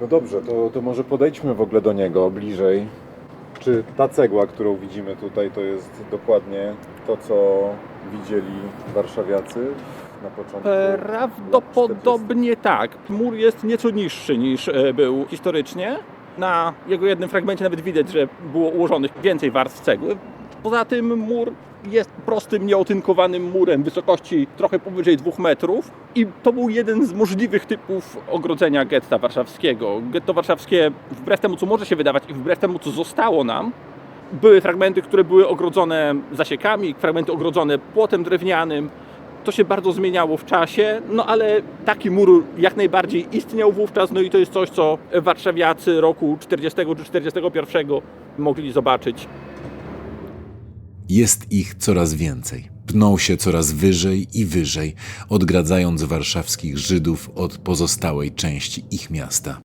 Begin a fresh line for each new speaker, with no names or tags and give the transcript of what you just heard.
No dobrze, to, to może podejdźmy w ogóle do niego bliżej. Czy ta cegła, którą widzimy tutaj, to jest dokładnie to, co widzieli warszawiacy na początku? lat 40?
Prawdopodobnie tak. Mur jest nieco niższy niż e, był historycznie. Na jego jednym fragmencie nawet widać, że było ułożonych więcej warstw cegły. Poza tym mur jest prostym, nieotynkowanym murem wysokości trochę powyżej dwóch metrów i to był jeden z możliwych typów ogrodzenia getta warszawskiego. Getto warszawskie, wbrew temu co może się wydawać i wbrew temu co zostało nam, były fragmenty, które były ogrodzone zasiekami, fragmenty ogrodzone płotem drewnianym. To się bardzo zmieniało w czasie, no ale taki mur jak najbardziej istniał wówczas, no i to jest coś, co warszawiacy roku 40 czy 41 mogli zobaczyć.
Jest ich coraz więcej. Pną się coraz wyżej i wyżej, odgradzając warszawskich Żydów od pozostałej części ich miasta.